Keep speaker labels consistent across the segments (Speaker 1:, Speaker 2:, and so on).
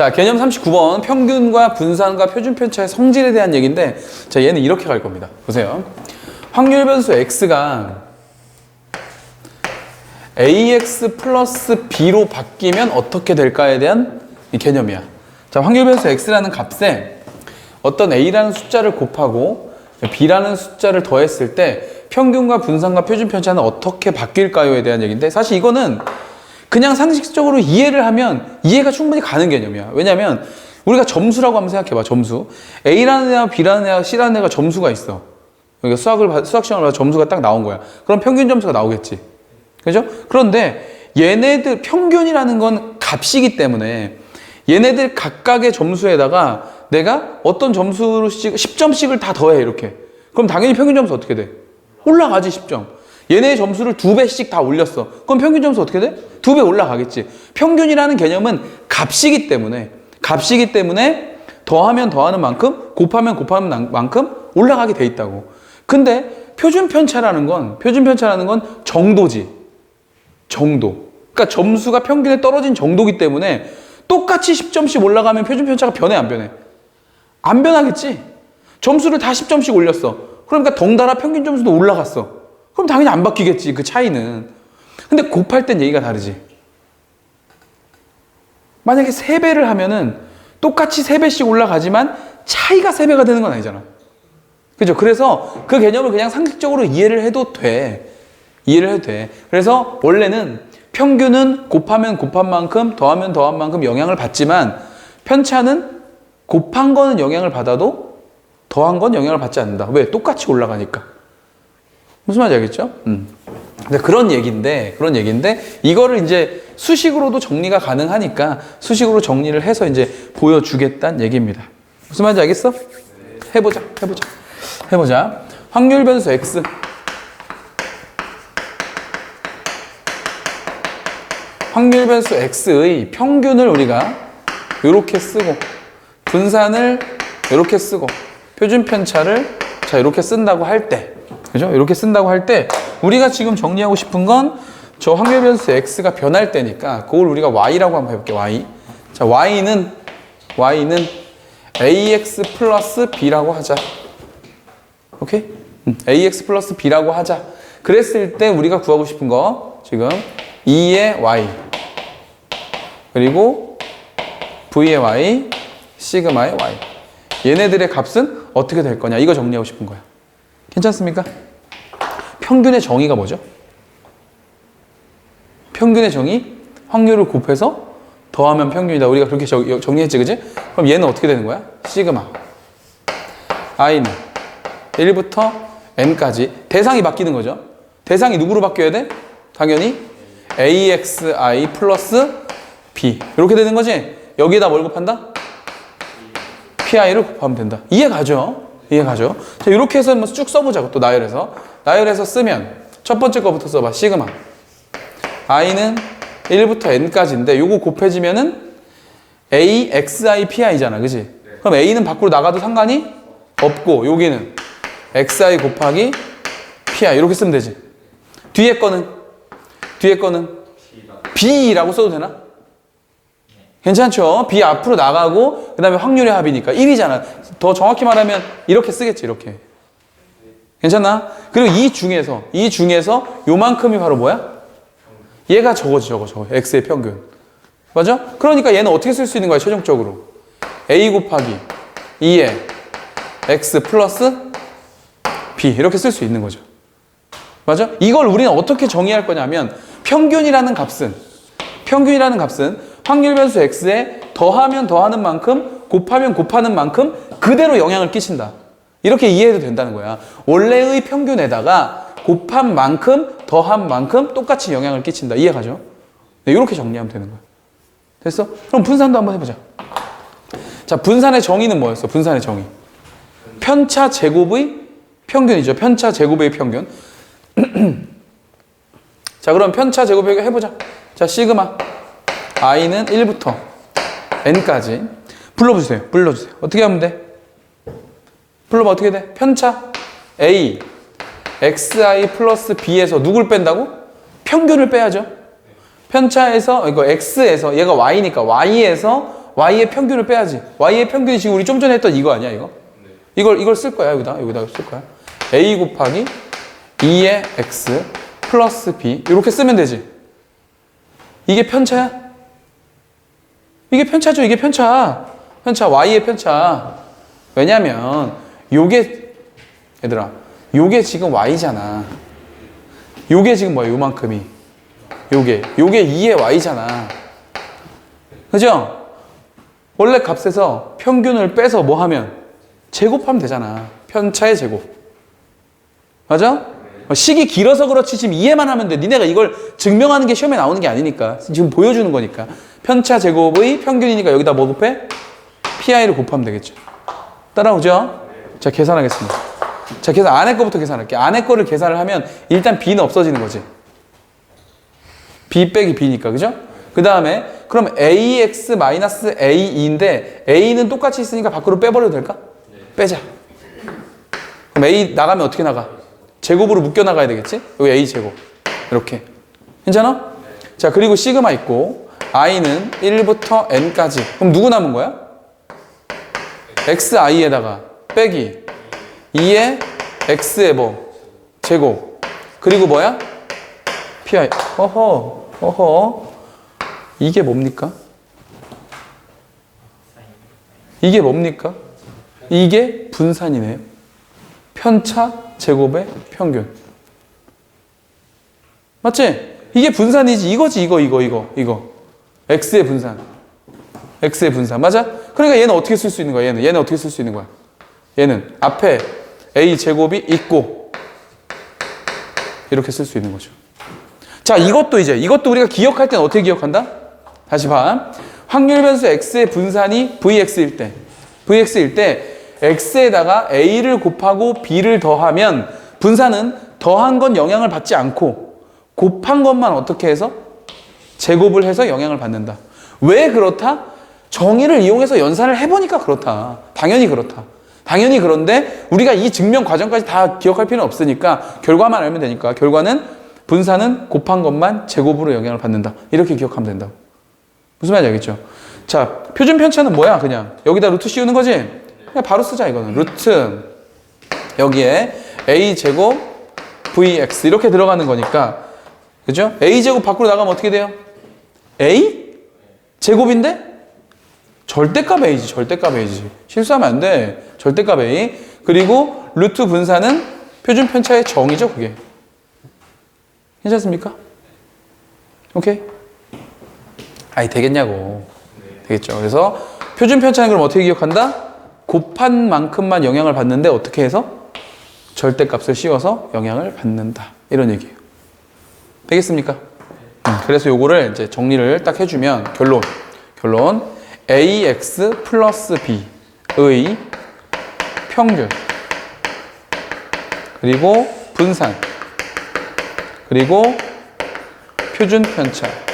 Speaker 1: 자, 개념 39번 평균과 분산과 표준 편차의 성질에 대한 얘기인데 자, 얘는 이렇게 갈 겁니다. 보세요. 확률 변수 x가 ax 플러스 b로 바뀌면 어떻게 될까에 대한 이 개념이야. 자, 확률 변수 x라는 값에 어떤 a라는 숫자를 곱하고 b라는 숫자를 더했을 때 평균과 분산과 표준 편차는 어떻게 바뀔까요에 대한 얘기인데 사실 이거는 그냥 상식적으로 이해를 하면 이해가 충분히 가는 개념이야. 왜냐면 우리가 점수라고 한번 생각해봐. 점수. A라는 애와 B라는 애와 C라는 애가 점수가 있어. 그러니까 수학을 받- 수학 시험을 봐서 점수가 딱 나온 거야. 그럼 평균 점수가 나오겠지. 그죠? 그런데 얘네들 평균이라는 건 값이기 때문에 얘네들 각각의 점수에다가 내가 어떤 점수씩 10점씩을 다 더해 이렇게. 그럼 당연히 평균 점수 어떻게 돼? 올라가지 10점. 얘네의 점수를 두 배씩 다 올렸어. 그럼 평균 점수 어떻게 돼? 두 배 올라가겠지. 평균이라는 개념은 값이기 때문에 값이기 때문에 더하면 더하는 만큼 곱하면 곱하는 만큼 올라가게 돼 있다고. 근데 표준 편차라는 건 표준 편차라는 건 정도지. 정도. 그러니까 점수가 평균에 떨어진 정도기 때문에 똑같이 10점씩 올라가면 표준 편차가 변해 안 변해? 안 변하겠지. 점수를 다 10점씩 올렸어. 그러니까 덩달아 평균 점수도 올라갔어. 그럼 당연히 안 바뀌겠지. 그 차이는. 근데 곱할 땐 얘기가 다르지. 만약에 3배를 하면은 똑같이 3배씩 올라가지만 차이가 3배가 되는 건 아니잖아. 그죠? 그래서 그 개념을 그냥 상식적으로 이해를 해도 돼. 이해를 해도 돼. 그래서 원래는 평균은 곱하면 곱한 만큼, 더하면 더한 만큼 영향을 받지만 편차는 곱한 거는 영향을 받아도 더한 건 영향을 받지 않는다. 왜? 똑같이 올라가니까. 무슨 말인지 알겠죠? 음. 근데 그런 얘기인데, 그런 얘기인데, 이거를 이제 수식으로도 정리가 가능하니까 수식으로 정리를 해서 이제 보여주겠다는 얘기입니다. 무슨 말인지 알겠어? 해보자, 해보자. 해보자. 확률 변수 x. 확률 변수 x의 평균을 우리가 이렇게 쓰고 분산을 이렇게 쓰고 표준 편차를 자 이렇게 쓴다고 할 때 그죠? 이렇게 쓴다고 할 때 우리가 지금 정리하고 싶은 건 저 확률 변수 x가 변할 때니까 그걸 우리가 y라고 한번 해볼게요. y. 자 y는 y는 ax 플러스 b라고 하자. 오케이? 음, ax 플러스 b라고 하자. 그랬을 때 우리가 구하고 싶은 거 지금 2의 y 그리고 v의 y 시그마의 y 얘네들의 값은 어떻게 될 거냐 이거 정리하고 싶은 거야. 괜찮습니까? 평균의 정의가 뭐죠? 평균의 정의 확률을 곱해서 더하면 평균이다. 우리가 그렇게 저- 정리했지, 그지? 그럼 얘는 어떻게 되는 거야? 시그마. i는 1부터 n까지 대상이 바뀌는 거죠. 대상이 누구로 바뀌어야 돼? 당연히 axi 플러스 b 이렇게 되는 거지. 여기에다 뭘 곱한다? pi를 곱하면 된다. 이해 가죠? 이해 가죠? 자, 이렇게 해서 한번 쭉 써보자고 또 나열해서 나열해서 쓰면 첫 번째 거부터 써봐 시그마 i는 1부터 n까지인데 요거 곱해지면은 a xi pi잖아, 그지? 그럼 a는 밖으로 나가도 상관이 없고 여기는 xi 곱하기 pi 이렇게 쓰면 되지. 뒤에 거는 뒤에 거는 b라고 써도 되나? 괜찮죠? b 앞으로 나가고 그 다음에 확률의 합이니까 1이잖아. 더 정확히 말하면 이렇게 쓰겠지 이렇게. 괜찮나? 그리고 이 중에서 이 중에서 요만큼이 바로 뭐야? 얘가 저거지 저거 저거 x의 평균. 맞아? 그러니까 얘는 어떻게 쓸 수 있는 거야 최종적으로? a 곱하기 2의 x 플러스 b 이렇게 쓸 수 있는 거죠. 맞아? 이걸 우리는 어떻게 정의할 거냐면 평균이라는 값은 평균이라는 값은 확률 변수 x에 더하면 더하는 만큼 곱하면 곱하는 만큼 그대로 영향을 끼친다. 이렇게 이해해도 된다는 거야. 원래의 평균에다가 곱한 만큼 더한 만큼 똑같이 영향을 끼친다. 이해 가죠? 네, 이렇게 정리하면 되는 거야. 됐어? 그럼 분산도 한번 해보자. 자, 분산의 정의는 뭐였어? 분산의 정의. 편차 제곱의 평균이죠. 편차 제곱의 평균. 자, 그럼 편차 평균 해보자. 자, 시그마. I는 1부터 n까지. 불러주세요. 불러주세요. 어떻게 하면 돼? 불러봐. 어떻게 돼? 편차. a. xi 플러스 b에서 누굴 뺀다고? 평균을 빼야죠. 편차에서, 이거 x에서, 얘가 y니까 y에서 y의 평균을 빼야지. y의 평균이 지금 우리 좀 전에 했던 이거 아니야, 이거? 이걸 이걸 쓸 거야, 여기다. 여기다 쓸 거야. a 곱하기 2의 x 플러스 b 이렇게 쓰면 되지. 이게 편차야? 이게 편차죠. 이게 편차. 편차 y의 편차. 왜냐면 요게 얘들아, 요게 지금 y잖아. 요게 지금 뭐야? 요만큼이. 요게 요게 2의 y잖아. 그죠? 원래 값에서 평균을 빼서 뭐 하면 제곱하면 되잖아. 편차의 제곱. 맞아? 어, 식이 길어서 그렇지 지금 이해만 하면 돼. 니네가 이걸 증명하는 게 시험에 나오는 게 아니니까. 지금 보여주는 거니까. 편차 제곱의 평균이니까 여기다 뭐 곱해? PI를 곱하면 되겠죠. 따라오죠? 자, 계산하겠습니다. 자, 계산 안에 거부터 계산할게. 안에 거를 계산을 하면 일단 B는 없어지는 거지. B 빼기 B니까, 그죠? 그 다음에, 그럼 AX-AE인데, A는 똑같이 있으니까 밖으로 빼버려도 될까? 빼자. 그럼 A 나가면 어떻게 나가? 제곱으로 묶여 나가야 되겠지? 여기 A 제곱. 이렇게. 괜찮아? 자, 그리고 시그마 있고, I는 1부터 N까지. 그럼 누구 남은 거야? XI에다가 빼기 2의 X의 뭐? 제곱. 그리고 뭐야? PI. 어허, 어허. 이게 뭡니까? 이게 뭡니까? 이게 분산이네요. 편차 제곱의 평균. 맞지? 이게 분산이지. 이거지, 이거, 이거, 이거, 이거. X의 분산. X의 분산. 맞아? 그러니까 얘는 어떻게 쓸 수 있는 거야? 얘는. 얘는 어떻게 쓸 수 있는 거야? 얘는 앞에 A 제곱이 있고, 이렇게 쓸 수 있는 거죠. 자, 이것도 이제, 이것도 우리가 기억할 때는 어떻게 기억한다? 다시 봐. 확률 변수 X의 분산이 VX일 때, VX일 때, X에다가 A를 곱하고 B를 더하면 분산은 더한 건 영향을 받지 않고 곱한 것만 어떻게 해서 제곱을 해서 영향을 받는다. 왜 그렇다? 정의를 이용해서 연산을 해보니까 그렇다. 당연히 그렇다. 당연히 그런데 우리가 이 증명 과정까지 다 기억할 필요는 없으니까 결과만 알면 되니까 결과는 분산은 곱한 것만 제곱으로 영향을 받는다. 이렇게 기억하면 된다고. 무슨 말인지 알겠죠? 자, 표준 편차는 뭐야? 그냥 여기다 루트 씌우는 거지? 그냥 바로 쓰자 이거는. 루트 여기에 a 제곱 vx 이렇게 들어가는 거니까 그죠? a 제곱 밖으로 나가면 어떻게 돼요? a 제곱인데 절대값 a지 절대값 a지 실수하면 안 돼. 절대값 a 그리고 루트 분산은 표준 편차의 정이죠 그게. 괜찮습니까? 오케이? 아니 되겠냐고. 되겠죠. 그래서 표준 편차는 그럼 어떻게 기억한다? 곱한 만큼만 영향을 받는데 어떻게 해서? 절대값을 씌워서 영향을 받는다. 이런 얘기예요. 되겠습니까? 음, 그래서 요거를 이제 정리를 딱 해주면 결론. 결론. ax 플러스 b의 평균. 그리고 분산. 그리고 표준 편차.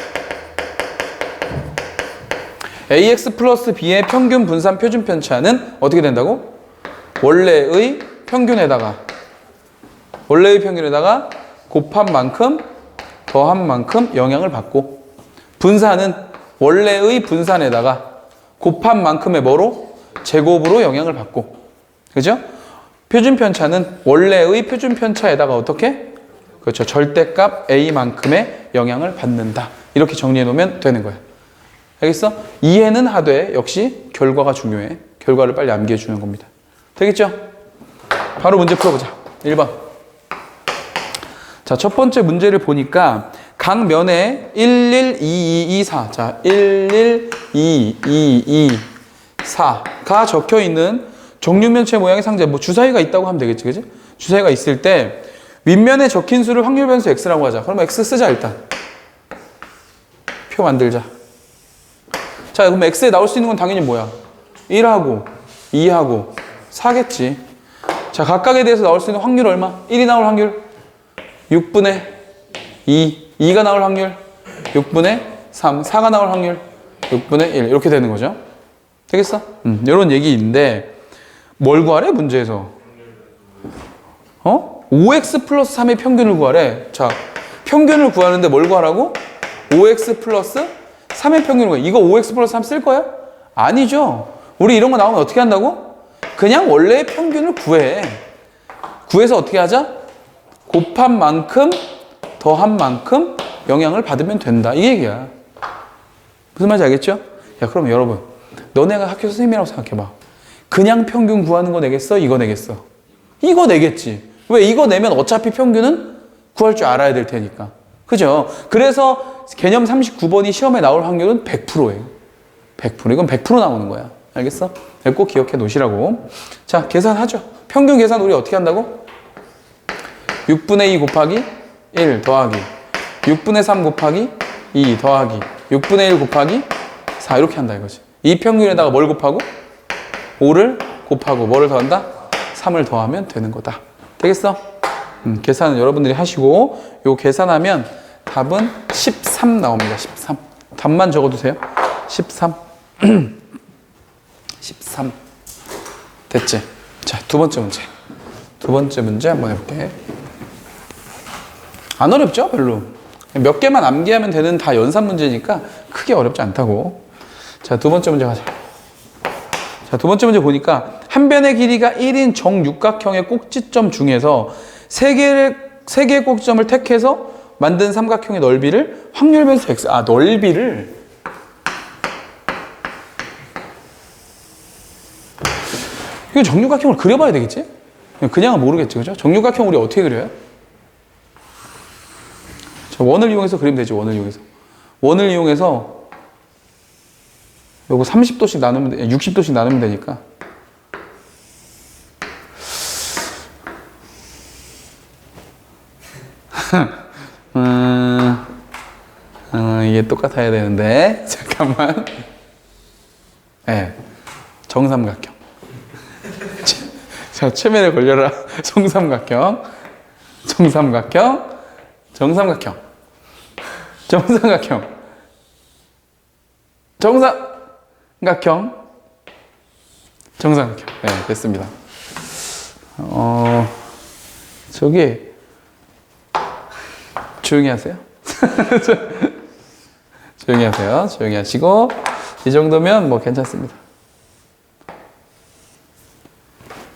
Speaker 1: Ax 플러스 b의 평균 분산 표준 편차는 어떻게 된다고? 원래의 평균에다가 원래의 평균에다가 곱한 만큼 더한 만큼 영향을 받고 분산은 원래의 분산에다가 곱한 만큼의 뭐로? 제곱으로 영향을 받고 그죠? 표준 편차는 원래의 표준 편차에다가 어떻게? 그렇죠. 절대값 a만큼의 영향을 받는다. 이렇게 정리해 놓으면 되는 거야. 알겠어? 이해는 하되 역시 결과가 중요해. 결과를 빨리 암기해 주는 겁니다. 되겠죠? 바로 문제 풀어보자. 1번. 자, 첫 번째 문제를 보니까 각 면에 1, 1, 2, 2, 2, 4. 자, 1, 1, 2, 2, 2, 4가 적혀 있는 정육면체 모양의 상자. 뭐 주사위가 있다고 하면 되겠지, 그지? 주사위가 있을 때 윗면에 적힌 수를 확률 변수 x라고 하자. 그러면 x 쓰자, 일단. 표 만들자. 자, 그럼 x에 나올 수 있는 건 당연히 뭐야? 1하고 2하고 4겠지. 자, 각각에 대해서 나올 수 있는 확률 얼마? 1이 나올 확률 6분의 2, 2가 나올 확률 6분의 3, 4가 나올 확률 6분의 1 이렇게 되는 거죠. 되겠어? 음, 이런 얘기인데 뭘 구하래 문제에서? 어? 5x 플러스 3의 평균을 구하래. 자, 평균을 구하는데 뭘 구하라고? 5x 플러스 3의 평균을 구해. 이거 5x 플러스 3 쓸 거야? 아니죠. 우리 이런 거 나오면 어떻게 한다고? 그냥 원래의 평균을 구해. 구해서 어떻게 하자? 곱한 만큼 더한 만큼 영향을 받으면 된다. 이 얘기야. 무슨 말인지 알겠죠? 야, 그럼 여러분, 너네가 학교 선생님이라고 생각해봐. 그냥 평균 구하는 거 내겠어? 이거 내겠어? 이거 내겠지. 왜 이거 내면 어차피 평균은 구할 줄 알아야 될 테니까. 그죠? 그래서 개념 39번이 시험에 나올 확률은 100%예요. 100%. 이건 100% 나오는 거야. 알겠어? 꼭 기억해 놓으시라고. 자, 계산하죠. 평균 계산 우리 어떻게 한다고? 6분의 2 곱하기 1 더하기 6분의 3 곱하기 2 더하기 6분의 1 곱하기 4 이렇게 한다 이거지. 이 평균에다가 뭘 곱하고? 5를 곱하고 뭐를 더한다? 3을 더하면 되는 거다. 되겠어? 음, 계산은 여러분들이 하시고 요 계산하면 답은 13 나옵니다. 13. 답만 적어두세요. 13. 13. 됐지? 자, 두 번째 문제. 두 번째 문제 한번 해볼게. 안 어렵죠? 별로. 몇 개만 암기하면 되는 다 연산 문제니까 크게 어렵지 않다고. 자, 두 번째 문제 가자. 자, 두 번째 문제 보니까 한 변의 길이가 1인 정육각형의 꼭지점 중에서 세 개를 세 개의 꼭지점을 택해서 만든 삼각형의 넓이를 확률 변수 x 아, 넓이를 이거 정육각형을 그려봐야 되겠지? 그냥은 모르겠지, 그죠? 정육각형 우리 어떻게 그려요? 자, 원을 이용해서 그리면 되지, 원을 이용해서. 원을 이용해서 요거 30도씩 나누면, 돼, 60도씩 나누면 되니까. 이게 똑같아야 되는데. 잠깐만. 예. 네, 정삼각형. 자, 최면에 걸려라. 정삼각형. 정삼각형. 정삼각형. 정삼각형. 정삼각형. 정삼각형. 네, 됐습니다. 어, 저기, 조용히 하세요. 조용히 하세요. 조용히 하시고, 이 정도면 뭐 괜찮습니다.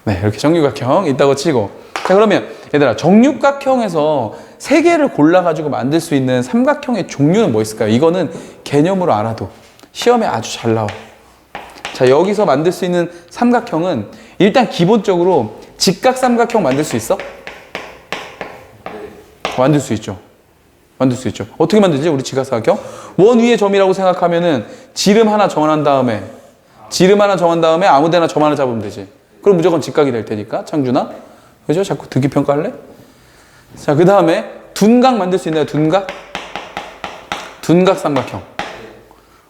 Speaker 1: 네, 이렇게 정육각형 있다고 치고. 자, 그러면 얘들아, 정육각형에서 세 개를 골라 가지고 만들 수 있는 삼각형의 종류는 뭐 있을까요? 이거는 개념으로 알아도 시험에 아주 잘 나와. 자, 여기서 만들 수 있는 삼각형은 일단 기본적으로 직각 삼각형 만들 수 있어? 만들 수 있죠. 만들 수 있죠. 어떻게 만들지? 우리 직각삼각형? 원 위에 점이라고 생각하면은 지름 하나 정한 다음에 지름 하나 정한 다음에 아무 데나 점 하나 잡으면 되지. 그럼 무조건 직각이 될 테니까 창준아. 그죠? 자꾸 듣기 평가할래? 자, 그 다음에 둔각 만들 수 있나요? 둔각? 둔각 삼각형.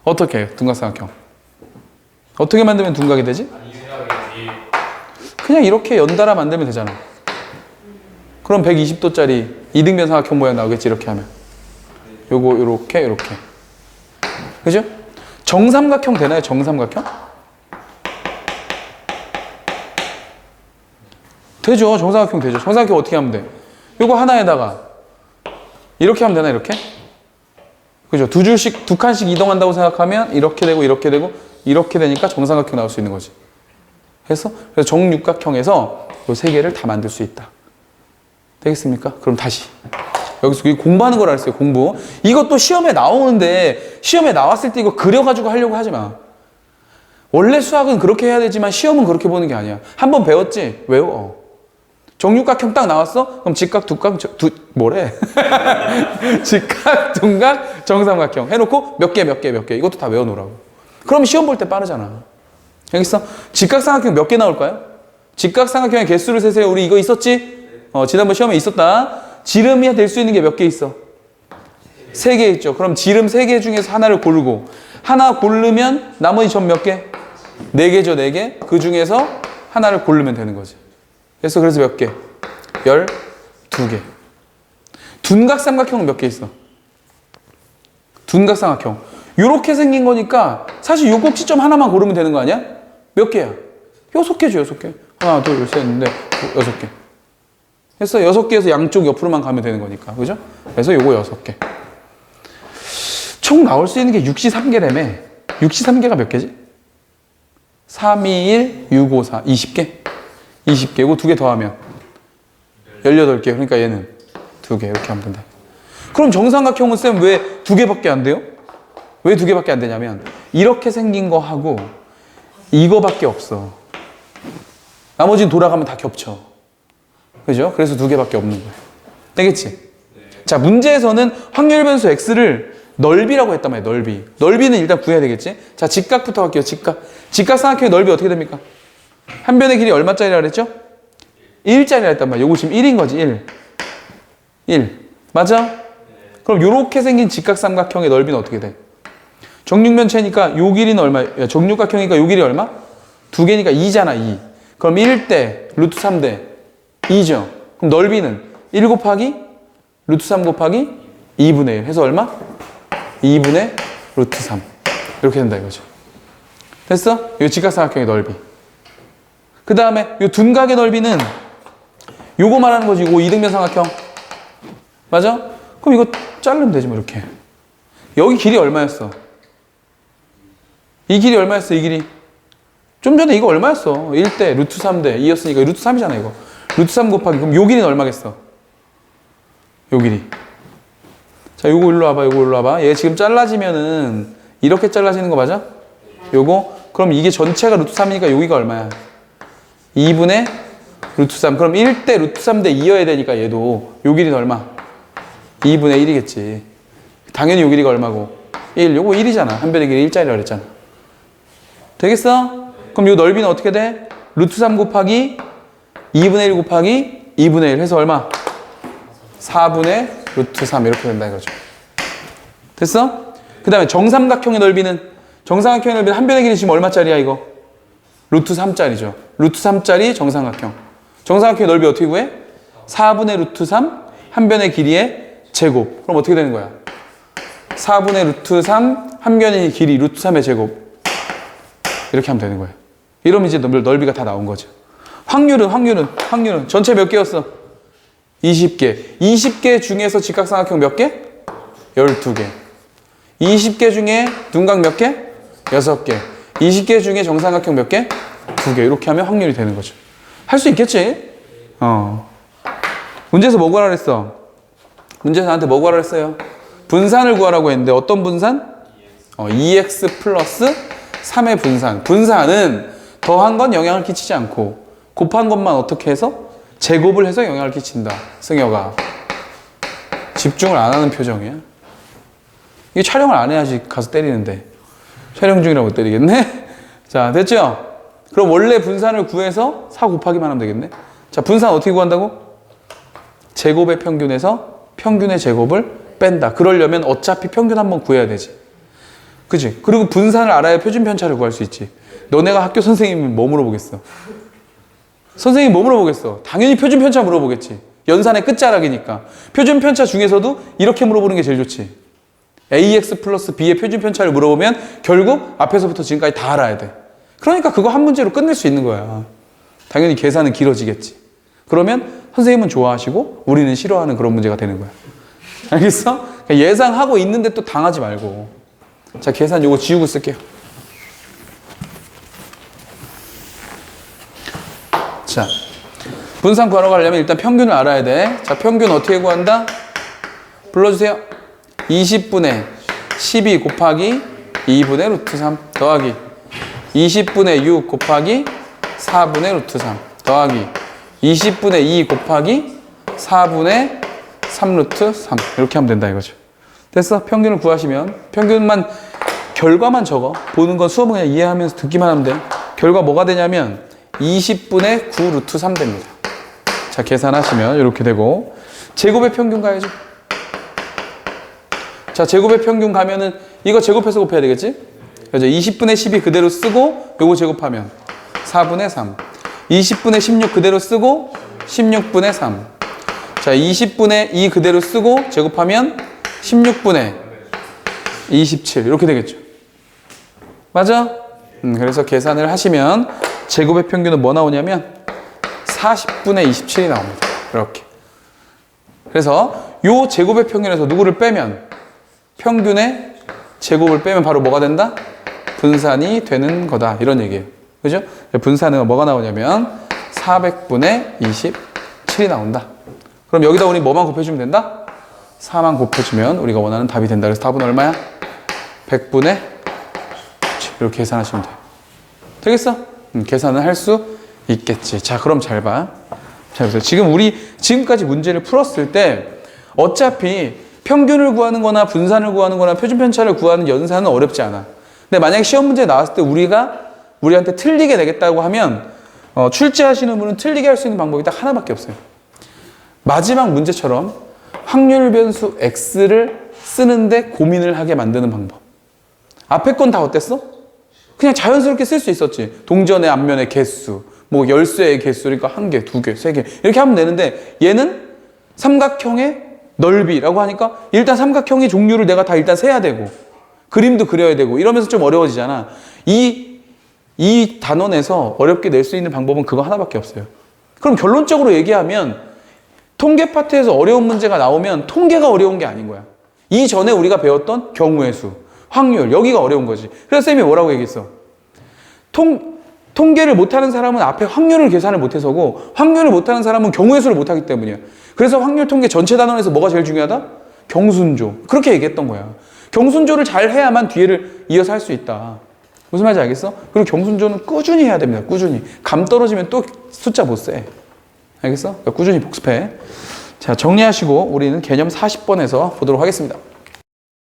Speaker 1: 어떻게 해요? 둔각 삼각형. 어떻게 만들면 둔각이 되지? 그냥 이렇게 연달아 만들면 되잖아. 그럼 120도짜리 이등변 삼각형 모양 나오겠지, 이렇게 하면. 요거, 요렇게, 요렇게. 그죠? 정삼각형 되나요? 정삼각형? 되죠. 정삼각형 되죠. 정삼각형 어떻게 하면 돼? 요거 하나에다가 이렇게 하면 되나 이렇게? 그죠? 두 줄씩 두 칸씩 이동한다고 생각하면 이렇게 되고 이렇게 되고 이렇게 되니까 정삼각형 나올 수 있는 거지. 그래서 정육각형에서 요 세 개를 다 만들 수 있다. 되겠습니까? 그럼 다시 여기서 이 공부하는 거라 했어요. 공부. 이것도 시험에 나오는데 시험에 나왔을 때 이거 그려가지고 하려고 하지 마. 원래 수학은 그렇게 해야 되지만 시험은 그렇게 보는 게 아니야. 한 번 배웠지? 외워. 정육각형 딱 나왔어? 그럼 직각, 두각, 저- 두, 뭐래? 직각, 둔각, 정삼각형 해놓고 몇 개, 몇 개, 몇 개. 이것도 다 외워놓으라고. 그럼 시험 볼 때 빠르잖아. 알겠어? 직각삼각형 몇 개 나올까요? 직각삼각형의 개수를 세세요. 우리 이거 있었지? 어, 지난번 시험에 있었다. 지름이 될 수 있는 게 몇 개 있어? 세 개 있죠. 그럼 지름 세 개 중에서 하나를 고르고 하나 고르면 나머지 점 몇 개? 네 개죠, 네 개. 그 중에서 하나를 고르면 되는 거지. 그래서 그래서 몇 개? 열 두 개. 둔각 삼각형은 몇 개 있어? 둔각 삼각형. 요렇게 생긴 거니까 사실 요 꼭지점 하나만 고르면 되는 거 아니야? 몇 개야? 여섯 개죠, 여섯 개. 하나, 둘, 셋, 넷, 다- 여섯 개. 했어. 여섯 개에서 양쪽 옆으로만 가면 되는 거니까. 그죠? 그래서 요거 여섯 개. 총 나올 수 있는 게 63개라며. 63개가 몇 개지? 321, 654, 20개? 20개. 이거 두개 더하면 18개. 그러니까 얘는 두 개. 이렇게 하면 된다. 그럼 정삼각형은 쌤 왜 두 개밖에 안 돼요? 왜 두 개밖에 안 되냐면 이렇게 생긴 거 하고 이거밖에 없어. 나머지는 돌아가면 다 겹쳐. 그죠? 그래서 두 개밖에 없는 거예요. 되겠지? 자, 문제에서는 확률 변수 x를 넓이라고 했단 말이에요. 넓이. 넓이는 일단 구해야 되겠지? 자, 직각부터 할게요. 직각. 직각삼각형의 넓이 어떻게 됩니까? 한 변의 길이 얼마짜리라 그랬죠? 1짜리라 했단 말이에요. 요거 지금 1인 거지, 1. 1. 맞아? 그럼 요렇게 생긴 직각 삼각형의 넓이는 어떻게 돼? 정육면체니까 요 길이는 얼마? 야, 정육각형이니까 요 길이 얼마? 두 개니까 2잖아, 2. 그럼 1대 루트 3대 2죠. 그럼 넓이는 1 곱하기 루트 3 곱하기 2분의 1 해서 얼마? 2분의 루트 3 이렇게 된다 이거죠. 됐어? 이 직각삼각형의 넓이. 그 다음에 이 둔각의 넓이는 요거 말하는 거지. 이거 이등변 삼각형. 맞아? 그럼 이거 자르면 되지 뭐 이렇게. 여기 길이 얼마였어? 이 길이 얼마였어? 이 길이. 좀 전에 이거 얼마였어? 1대 루트 3대 2였으니까 루트 3이잖아 이거. 루트 3 곱하기 그럼 요 길이는 얼마겠어? 요 길이. 자, 요거 일로 와봐. 요거 일로 와봐. 얘 지금 잘라지면은 이렇게 잘라지는 거 맞아? 요거 그럼 이게 전체가 루트 3이니까 여기가 얼마야? 2분의 루트 3. 그럼 1대 루트 3 대 2여야 되니까 얘도 요 길이는 얼마? 2분의 1이겠지. 당연히 요 길이가 얼마고? 1. 요거 1이잖아. 한 변의 길이 1짜리라 그랬잖아. 되겠어? 그럼 요 넓이는 어떻게 돼? 루트 3 곱하기 2분의 1 곱하기 2분의 1 해서 얼마? 4분의 루트 3 이렇게 된다 이거죠. 됐어? 그 다음에 정삼각형의 넓이는 정삼각형의 넓이는 한 변의 길이 지금 얼마짜리야 이거? 루트 3짜리죠. 루트 3짜리 정삼각형. 정삼각형의 넓이 어떻게 구해? 4분의 루트 3, 한 변의 길이의 제곱. 그럼 어떻게 되는 거야? 4분의 루트 3, 한 변의 길이 루트 3의 제곱. 이렇게 하면 되는 거예요. 이러면 이제 넓- 넓이가 다 나온 거죠. 확률은, 확률은, 확률은 전체 몇 개였어? 20개. 20개 중에서 직각삼각형 몇 개? 12개. 20개 중에 둔각 몇 개? 6개. 20개 중에 정삼각형 몇 개? 2개. 이렇게 하면 확률이 되는 거죠. 할 수 있겠지? 어. 문제에서 뭐 구하라 그랬어? 문제에서 나한테 뭐 구하라 그랬어요? 분산을 구하라고 했는데 어떤 분산? 어, 2x 플러스 3의 분산. 분산은 더한 건 영향을 끼치지 않고 곱한 것만 어떻게 해서 제곱을 해서 영향을 끼친다. 승혁아. 집중을 안 하는 표정이야. 이게 촬영을 안 해야지 가서 때리는데. 촬영 중이라고 때리겠네? 자, 됐죠? 그럼 원래 분산을 구해서 4 곱하기만 하면 되겠네? 자, 분산 어떻게 구한다고? 제곱의 평균에서 평균의 제곱을 뺀다. 그러려면 어차피 평균 한번 구해야 되지. 그지? 그리고 분산을 알아야 표준 편차를 구할 수 있지. 너네가 학교 선생님이 뭐 물어보겠어? 선생님이 뭐 물어보겠어? 당연히 표준 편차 물어보겠지. 연산의 끝자락이니까. 표준 편차 중에서도 이렇게 물어보는 게 제일 좋지. ax 플러스 b의 표준 편차를 물어보면 결국 앞에서부터 지금까지 다 알아야 돼. 그러니까 그거 한 문제로 끝낼 수 있는 거야. 당연히 계산은 길어지겠지. 그러면 선생님은 좋아하시고 우리는 싫어하는 그런 문제가 되는 거야. 알겠어? 그러니까 예상하고 있는데 또 당하지 말고. 자, 계산 요거 지우고 쓸게요. 자, 분산 구하러 가려면 일단 평균을 알아야 돼. 자, 평균 어떻게 구한다? 불러주세요. 20분의 12 곱하기 2분의 루트 3 더하기 20분의 6 곱하기 4분의 루트 3 더하기 20분의 2 곱하기 4분의 3 루트 3 이렇게 하면 된다 이거죠. 됐어? 평균을 구하시면 평균만 결과만 적어. 보는 건 수업은 그냥 이해하면서 듣기만 하면 돼. 결과 뭐가 되냐면 20분의 9 루트 3 됩니다. 자, 계산하시면 이렇게 되고 제곱의 평균 가야죠. 자, 제곱의 평균 가면은 이거 제곱해서 곱해야 되겠지? 그죠? 20분의 12 그대로 쓰고 요거 제곱하면 4분의 3. 20분의 16 그대로 쓰고 16분의 3. 자, 20분의 2 그대로 쓰고 제곱하면 16분의 27 이렇게 되겠죠. 맞아? 음, 그래서 계산을 하시면 제곱의 평균은 뭐 나오냐면 40분의 27이 나옵니다. 이렇게. 그래서 요 제곱의 평균에서 누구를 빼면 평균의 제곱을 빼면 바로 뭐가 된다? 분산이 되는 거다. 이런 얘기예요. 그죠? 분산은 뭐가 나오냐면 400분의 27이 나온다. 그럼 여기다 우리 뭐만 곱해주면 된다? 4만 곱해주면 우리가 원하는 답이 된다. 그래서 답은 얼마야? 100분의 이렇게 계산하시면 돼요. 되겠어? 음, 계산을 할 수 있겠지. 자, 그럼 잘 봐. 자, 보세요. 지금 우리 지금까지 문제를 풀었을 때 어차피 평균을 구하는 거나 분산을 구하는 거나 표준 편차를 구하는 연산은 어렵지 않아. 근데 만약에 시험 문제 나왔을 때 우리가 우리한테 틀리게 되겠다고 하면 어, 출제하시는 분은 틀리게 할 수 있는 방법이 딱 하나밖에 없어요. 마지막 문제처럼 확률 변수 x를 쓰는데 고민을 하게 만드는 방법. 앞에 건 다 어땠어? 그냥 자연스럽게 쓸 수 있었지. 동전의 앞면의 개수, 뭐 열쇠의 개수, 그러니까 한 개, 두 개, 세 개. 이렇게 하면 되는데 얘는 삼각형의 넓이라고 하니까 일단 삼각형의 종류를 내가 다 일단 세야 되고 그림도 그려야 되고 이러면서 좀 어려워지잖아. 이, 이 단원에서 어렵게 낼 수 있는 방법은 그거 하나밖에 없어요. 그럼 결론적으로 얘기하면 통계 파트에서 어려운 문제가 나오면 통계가 어려운 게 아닌 거야. 이전에 우리가 배웠던 경우의 수, 확률, 여기가 어려운 거지. 그래서 쌤이 뭐라고 얘기했어? 통, 통계를 못하는 사람은 앞에 확률을 계산을 못해서고 확률을 못하는 사람은 경우의 수를 못하기 때문이야. 그래서 확률 통계 전체 단원에서 뭐가 제일 중요하다? 경순조. 그렇게 얘기했던 거야. 경순조를 잘 해야만 뒤에를 이어서 할 수 있다. 무슨 말인지 알겠어? 그리고 경순조는 꾸준히 해야 됩니다. 꾸준히. 감 떨어지면 또 숫자 못 세. 알겠어? 그러니까 꾸준히 복습해. 자, 정리하시고 우리는 개념 40번에서 보도록 하겠습니다.